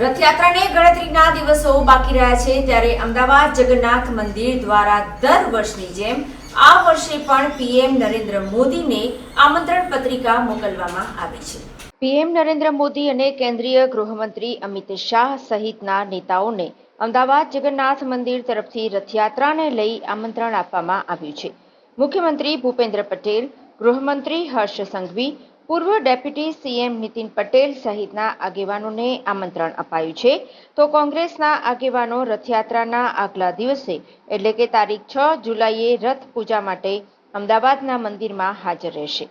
રથયાત્રાને ગણતરીના દિવસો બાકી રહ્યા છે ત્યારે અમદાવાદ જગન્નાથ મંદિર દ્વારા દર વર્ષની જેમ આ વર્ષે પણ પીએમ નરેન્દ્ર મોદીને આમંત્રણ પત્રિકા મોકલવામાં આવી છે. પીએમ નરેન્દ્ર મોદી અને કેન્દ્રીય ગૃહમંત્રી અમિત શાહ સહિતના નેતાઓને અમદાવાદ જગન્નાથ મંદિર તરફથી રથયાત્રાને લઈ આમંત્રણ આપવામાં આવ્યું છે. મુખ્યમંત્રી ભૂપેન્દ્ર પટેલ, ગૃહમંત્રી હર્ષ સંઘવી પૂર્વ ડેપ્યુટી સીએમ નીતિન પટેલ સહિતના આગેવાનોને આમંત્રણ અપાયું છે. તો કોંગ્રેસના આગેવાનો રથયાત્રાના આગલા દિવસે, એટલે કે તારીખ છ જુલાઈએ રથ પૂજા માટે અમદાવાદના મંદિરમાં હાજર રહેશે.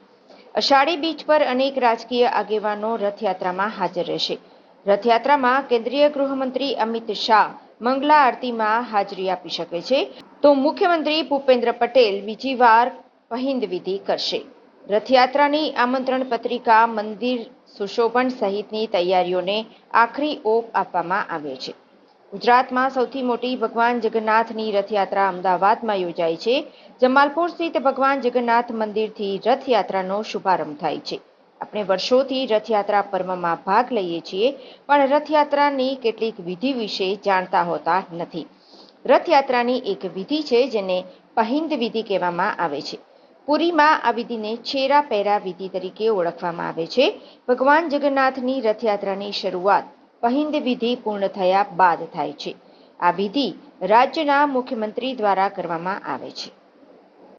અષાઢી બીચ પર અનેક રાજકીય આગેવાનો રથયાત્રામાં હાજર રહેશે. રથયાત્રામાં કેન્દ્રીય ગૃહમંત્રી અમિત શાહ મંગલા આરતીમાં હાજરી આપી શકે છે. તો મુખ્યમંત્રી ભૂપેન્દ્ર પટેલ બીજી વાર પહિંદ વિધિ કરશે. રથયાત્રાની આમંત્રણ પત્રિકા મંદિર સુશોભન સહિતની તૈયારીઓને આખરી ઓપ આપવામાં આવે છે. ગુજરાતમાં સૌથી મોટી ભગવાન જગન્નાથની રથયાત્રા અમદાવાદમાં યોજાય છે, જમાલપુર સ્થિત ભગવાન જગન્નાથ મંદિરથી રથયાત્રાનો શુભારંભ થાય છે. આપણે વર્ષોથી રથયાત્રા પર્વમાં ભાગ લઈએ છીએ, પણ રથયાત્રાની કેટલીક વિધિ વિશે જાણતા હોતા નથી. રથયાત્રાની એક વિધિ છે જેને પહિંદ વિધિ કહેવામાં આવે છે. પુરીમાં આ વિધિને છેરા પહેરા વિધિ તરીકે ઓળખવામાં આવે છે. ભગવાન જગન્નાથની રથયાત્રાની શરૂઆત પહિંદ વિધિ પૂર્ણ થયા બાદ થાય છે. આ વિધિ રાજ્યના મુખ્યમંત્રી દ્વારા કરવામાં આવે છે.